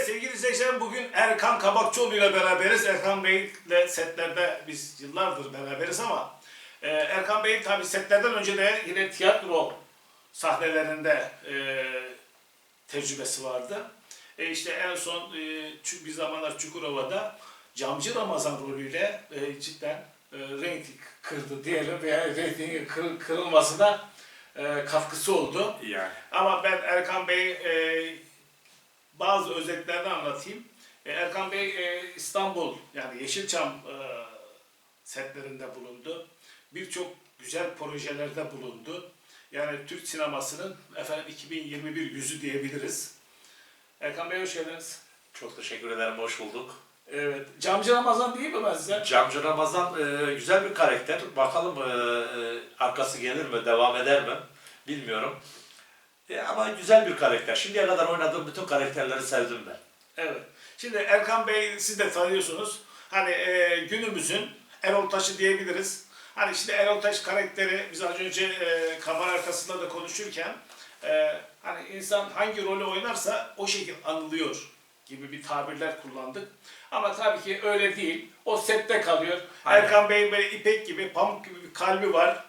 Evet sevgili izleyicilerim bugün Erkan Kabakçıoğlu ile beraberiz. Erkan Bey ile setlerde biz yıllardır beraberiz ama e, Erkan Bey'in tabi setlerden önce de yine tiyatro sahnelerinde e, tecrübesi vardı. E, işte en son e, bir zamanlar Çukurova'da Camcı Ramazan rolüyle e, cidden e, reyting kırdı diyelim veya reytingin kır, kırılmasına e, katkısı oldu. Yani. Ama ben Erkan Bey e, bazı özetlerini anlatayım. E, Erkan Bey e, İstanbul yani Yeşilçam e, setlerinde bulundu. Birçok güzel projelerde bulundu. Yani Türk sinemasının efendim 2021 yüzü diyebiliriz. Erkan Bey hoş geldiniz. Çok teşekkür ederim, hoş bulduk. Evet. Camcı Ramazan değil mi ben size? Camcı Ramazan e, güzel bir karakter. Bakalım e, arkası gelir mi, devam eder mi bilmiyorum. E, ama güzel bir karakter. Şimdiye kadar oynadığım bütün karakterleri sevdim ben. Evet. Şimdi Erkan Bey siz de tanıyorsunuz. Hani e, günümüzün Erol Taş'ı diyebiliriz. Hani şimdi Erol Taş karakteri biz az önce e, kamera arkasında da konuşurken e, hani insan hangi rolü oynarsa o şekil anılıyor gibi bir tabirler kullandık. Ama tabii ki öyle değil. O sette kalıyor. Aynen. Erkan Bey'in böyle ipek gibi, pamuk gibi bir kalbi var.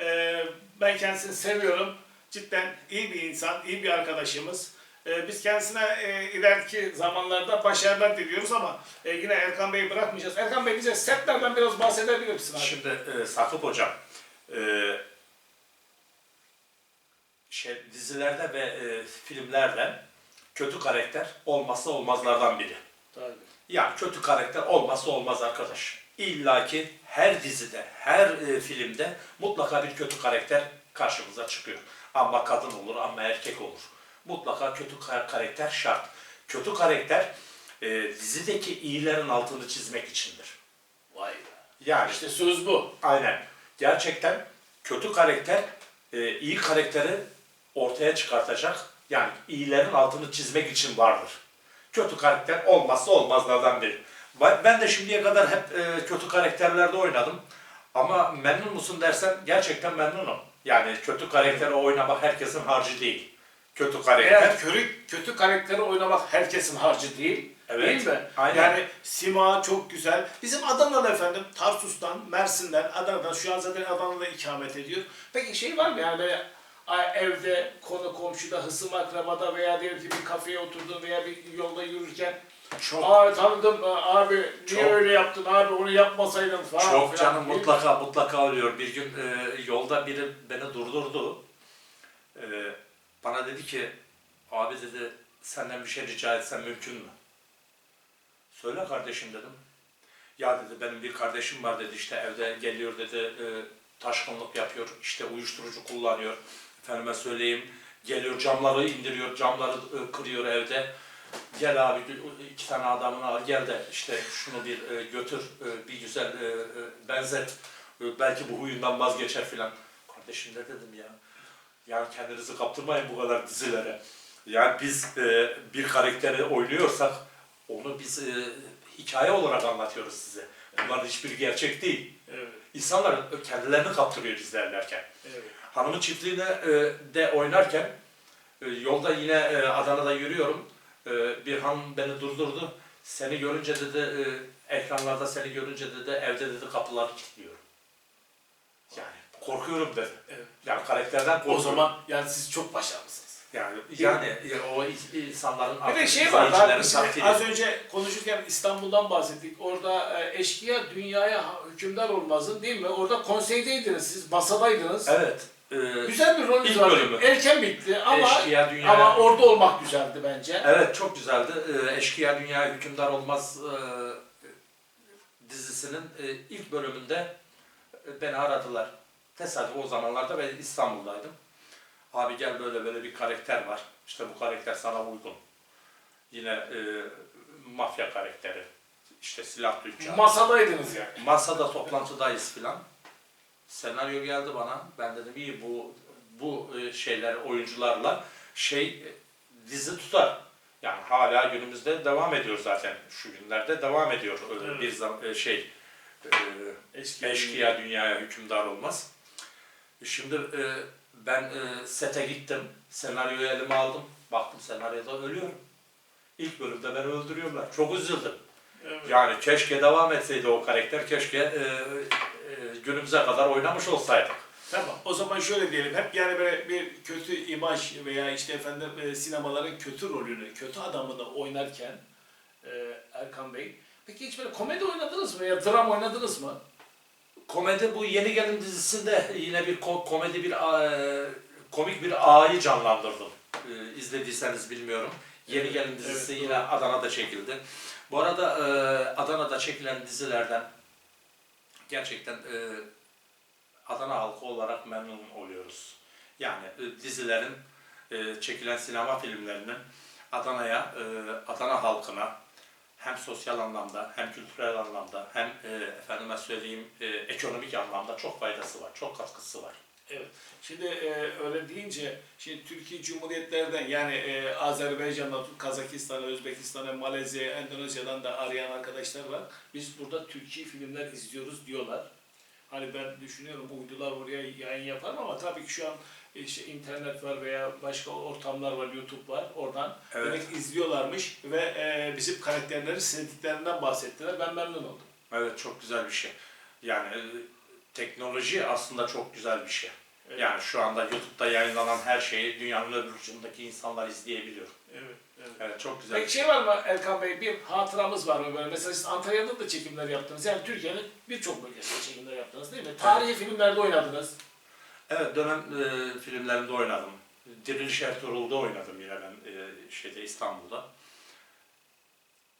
E, ben kendisini seviyorum. Cidden iyi bir insan, iyi bir arkadaşımız. Ee, Biz kendisine e, ileriki zamanlarda başarılar diliyoruz ama e, yine Erkan Bey'i bırakmayacağız. Erkan Bey bize setlerden biraz bahsedebilir misin abi? Şimdi e, Sakıp Hocam, e, şey, dizilerde ve e, filmlerde kötü karakter olmazsa olmazlardan biri. Tabii. Ya kötü karakter olmazsa olmaz arkadaş. İlla ki her dizide, her e, filmde mutlaka bir kötü karakter karşımıza çıkıyor. Ama kadın olur, ama erkek olur. Mutlaka kötü ka- karakter şart. Kötü karakter e, dizideki iyilerin altını çizmek içindir. Vay be. Yani İşte söz bu. aynen. Gerçekten kötü karakter e, iyi karakteri ortaya çıkartacak. Yani iyilerin altını çizmek için vardır. Kötü karakter olmazsa olmazlardan biri. Ben ben de şimdiye kadar hep e, kötü karakterlerde oynadım. Ama memnun musun dersen gerçekten memnunum. Yani kötü karakteri oynamak herkesin harcı değil. Kötü karakter. Eğer körü, kötü karakteri oynamak herkesin harcı değil. Evet, Değil mi? aynen. Yani Sima çok güzel. Bizim Adana'da efendim Tarsus'tan, Mersin'den, Adana'dan şu an zaten Adana'da ikamet ediyor. Peki şey var mı yani böyle evde, konu komşuda, hısım akrabada veya diyelim ki bir kafeye oturdun veya bir yolda yürürken Çok Abi tanıdım abi niye Çok. öyle yaptın abi onu yapmasaydın falan. Çok canım mutlaka mutlaka oluyor. Bir gün e, yolda biri beni durdurdu. E, bana dedi ki abi dedi senden bir şey rica etsem mümkün mü? Söyle kardeşim dedim. Ya dedi benim bir kardeşim var dedi işte evde geliyor dedi e, taşkınlık yapıyor işte uyuşturucu kullanıyor. Efendime söyleyeyim geliyor camları indiriyor camları e, kırıyor evde. Gel abi iki tane adamını al gel de işte şunu bir e, götür e, bir güzel e, e, benzet E, belki bu huyundan vazgeçer filan. Kardeşim ne dedim ya. Yani kendinizi kaptırmayın bu kadar dizilere. Yani biz e, bir karakteri oynuyorsak onu biz e, hikaye olarak anlatıyoruz size. Bunların hiçbir gerçek değil. Evet, İnsanlar kendilerini kaptırıyor izlerlerken. evet. Hanımın çiftliğine e, de oynarken e, yolda yine e, Adana'da yürüyorum. E, bir hanım beni durdurdu. Seni görünce dedi e, ekranlarda seni görünce dedi evde dedi kapıları kilitliyorum. Yani korkuyorum dedi. Evet. Yani karakterden korkuyorum. O zaman yani siz çok başarılısınız. yani yani e, o insanların Bir de şey var takdiri. az önce konuşurken İstanbul'dan bahsettik. Orada e, eşkıya dünyaya hükümdar olmazın değil mi? Orada konseydeydiniz siz, masadaydınız. Evet. E, Güzel bir rolünüz İlk bölümü. Erken bitti ama Eşkıya Dünyaya- ama orada olmak güzeldi bence. Evet çok güzeldi. Ee, Eşkıya Dünya Hükümdar Olmaz e, dizisinin e, ilk bölümünde e, beni aradılar. Tesadüf o zamanlarda ben İstanbul'daydım. Abi gel böyle böyle bir karakter var. İşte bu karakter sana uygun. Yine e, mafya karakteri. İşte silah tüccarı. Masadaydınız yani. Masada toplantıdayız filan. Senaryo geldi bana. Ben dedim iyi bu bu e, şeyler oyuncularla şey e, dizi tutar. Yani hala günümüzde devam ediyor zaten. Şu günlerde devam ediyor Evet. bir zam e, şey e, Eşkıya, eşkıya dünyaya hükümdar olmaz. Şimdi ben sete gittim. Senaryoyu elime aldım. Baktım senaryoda ölüyorum. İlk bölümde beni öldürüyorlar. Çok üzüldüm. Evet. Yani keşke devam etseydi o karakter. Keşke e, günümüze kadar oynamış olsaydık. Tamam. O zaman şöyle diyelim. Hep yani böyle bir kötü imaj veya işte efendim e, sinemaların kötü rolünü, kötü adamını oynarken e, Erkan Bey. Peki hiç böyle komedi oynadınız mı ya dram oynadınız mı? Komedi bu Yeni Gelin dizisinde yine bir ko- komedi bir e, komik bir ağayı canlandırdım. E, izlediyseniz bilmiyorum. Yeni Evet, Gelin dizisi evet, yine doğru. Adana'da çekildi. Bu arada e, Adana'da çekilen dizilerden gerçekten e, Adana halkı olarak memnun oluyoruz. Yani e, dizilerin e, çekilen sinema filmlerinin Adana'ya, e, Adana halkına hem sosyal anlamda hem kültürel anlamda hem e, efendime söyleyeyim e, ekonomik anlamda çok faydası var, çok katkısı var. Evet. Şimdi e, öyle deyince şimdi Türkiye Cumhuriyetlerden yani e, Azerbaycan'dan Kazakistan'a, Özbekistan'a, Malezya'ya, Endonezya'dan da arayan arkadaşlar var. Biz burada Türkiye filmler izliyoruz diyorlar. Hani ben düşünüyorum uydular oraya yayın yapar ama tabii ki şu an işte internet var veya başka ortamlar var, YouTube var. Oradan Evet. demek izliyorlarmış ve e, bizim karakterleri sevdiklerinden bahsettiler. Ben memnun oldum. Evet çok güzel bir şey. Yani teknoloji aslında çok güzel bir şey. Evet. Yani şu anda YouTube'da yayınlanan her şeyi dünyanın öbür ucundaki insanlar izleyebiliyor. Evet, evet. Evet çok güzel. Peki şey var mı Erkan Bey, bir hatıramız var mı böyle? Mesela siz Antalya'da da çekimler yaptınız. Yani Türkiye'nin birçok bölgesinde çekimler yaptınız değil mi? Tarihi filmlerde oynadınız. Evet dönem e, filmlerinde oynadım. Diriliş Ertuğrul'da oynadım yine ben e, şeyde İstanbul'da.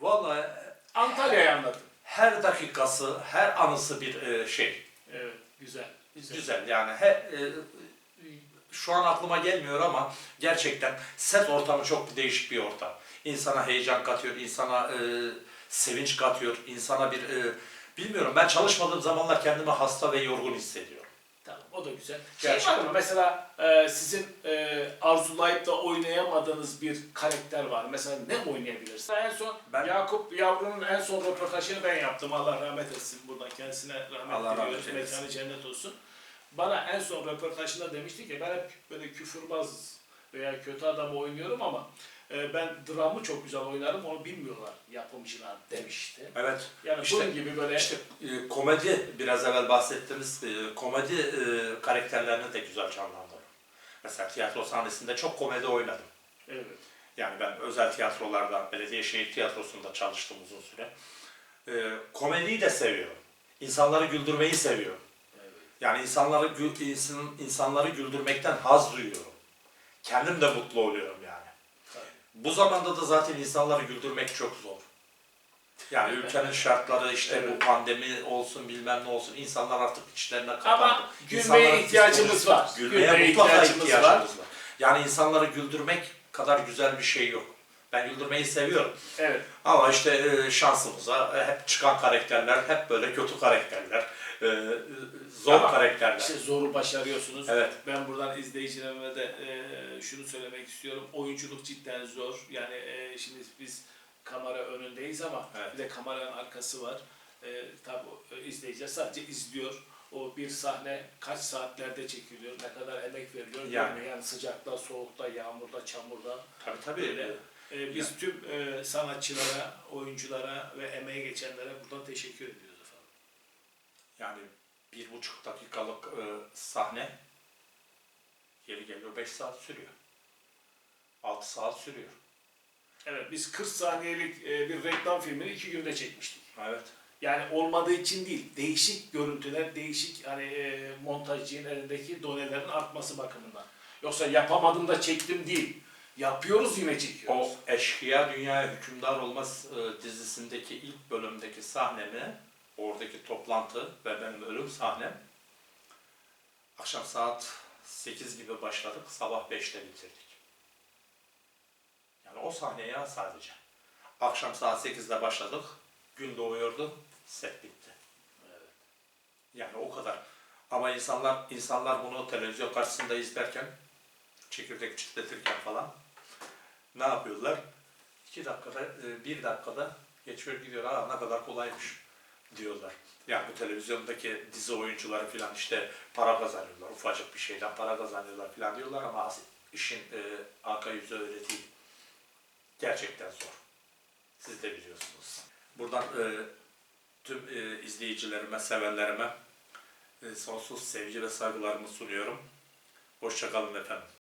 Vallahi Antalya'yı anlatın. her dakikası, her anısı bir e, şey. Güzel. Güzel. Güzel yani he, e, şu an aklıma gelmiyor ama gerçekten set ortamı çok değişik bir ortam. İnsana heyecan katıyor, insana e, sevinç katıyor, insana bir e, bilmiyorum ben çalışmadığım zamanlar kendimi hasta ve yorgun hissediyorum. Tamam, o da güzel. Şey Gerçekten. var mı mesela e, sizin e, arzulayıp da oynayamadığınız bir karakter var. Mesela ne oynayabilirsiniz? En son Ben- Yakup Yavru'nun en son röportajını ben yaptım. Allah rahmet etsin buradan kendisine rahmet Allah rahmet diliyoruz. eylesin. Mekanı cennet olsun. Bana en son röportajında demişti ki ben hep böyle küfürbaz veya kötü adamı oynuyorum ama e, ben dramı çok güzel oynarım onu bilmiyorlar yapımcılar demişti. Evet. Yani İşte- bunun gibi böyle İşte e, komedi biraz evvel bahsettiğimiz e, komedi e, karakterlerini de güzel canlandırıyor. Mesela tiyatro sahnesinde çok komedi oynadım. evet. Yani ben özel tiyatrolarda, belediye şehir tiyatrosunda çalıştım uzun süre. E, komediyi de seviyorum. İnsanları güldürmeyi seviyorum. evet. Yani insanları insanları güldürmekten haz duyuyorum. Kendim de mutlu oluyorum yani. Bu zamanda da zaten insanları güldürmek çok zor. Yani ülkenin şartları işte Evet. bu pandemi olsun bilmem ne olsun insanlar artık içlerine kapandı. Ama gülmeye ihtiyacımız var. Gülmeye, Gülmeye mutlaka ihtiyacımız ihtiyacımız var. Yani insanları güldürmek kadar güzel bir şey yok. Ben güldürmeyi seviyorum. Evet. Ama işte e, şansımıza e, hep çıkan karakterler, hep böyle kötü karakterler, e, zor Ama karakterler. İşte zoru başarıyorsunuz. Evet. Ben buradan izleyicilerime de şunu söylemek istiyorum. Oyunculuk cidden zor. Yani şimdi biz kamera önündeyiz ama Evet. bir de kameranın arkası var. Tabii izleyiciler sadece izliyor. O bir sahne kaç saatlerde çekiliyor, ne kadar emek veriliyor. Yani. Yani, sıcakta, soğukta, yağmurda, çamurda. Tabii tabii. Öyle. E, biz tüm e, sanatçılara, oyunculara ve emeği geçenlere buradan teşekkür ediyoruz efendim. Yani bir buçuk dakikalık e, sahne yeri geliyor 5 saat sürüyor. 6 saat sürüyor. Evet biz 40 saniyelik e, bir reklam filmini iki günde çekmiştik. Evet. Yani olmadığı için değil, değişik görüntüler, değişik hani e, montajcının elindeki donelerin artması bakımından. Yoksa yapamadım da çektim değil. Yapıyoruz yine çekiyoruz. O Eşkıya Dünya Hükümdar Olmaz e, dizisindeki ilk bölümdeki sahnemi, oradaki toplantı ve benim ölüm sahnem akşam saat 8 gibi başladık, sabah 5'te bitirdik. Yani o sahne ya sadece. Akşam saat 8'de başladık, gün doğuyordu, set bitti. Evet. Yani o kadar. Ama insanlar insanlar bunu televizyon karşısında izlerken, çekirdek çitletirken falan ne yapıyorlar? İki dakikada, e, bir dakikada geçiyor gidiyor. Aa ne kadar kolaymış diyorlar. Yani bu televizyondaki dizi oyuncuları falan işte para kazanıyorlar. Ufacık bir şeyden para kazanıyorlar falan diyorlar ama işin e, arka yüzü öyle değil. gerçekten zor. Siz de biliyorsunuz. Buradan e, tüm e, izleyicilerime, sevenlerime e, sonsuz sevgi ve saygılarımı sunuyorum. Hoşçakalın efendim.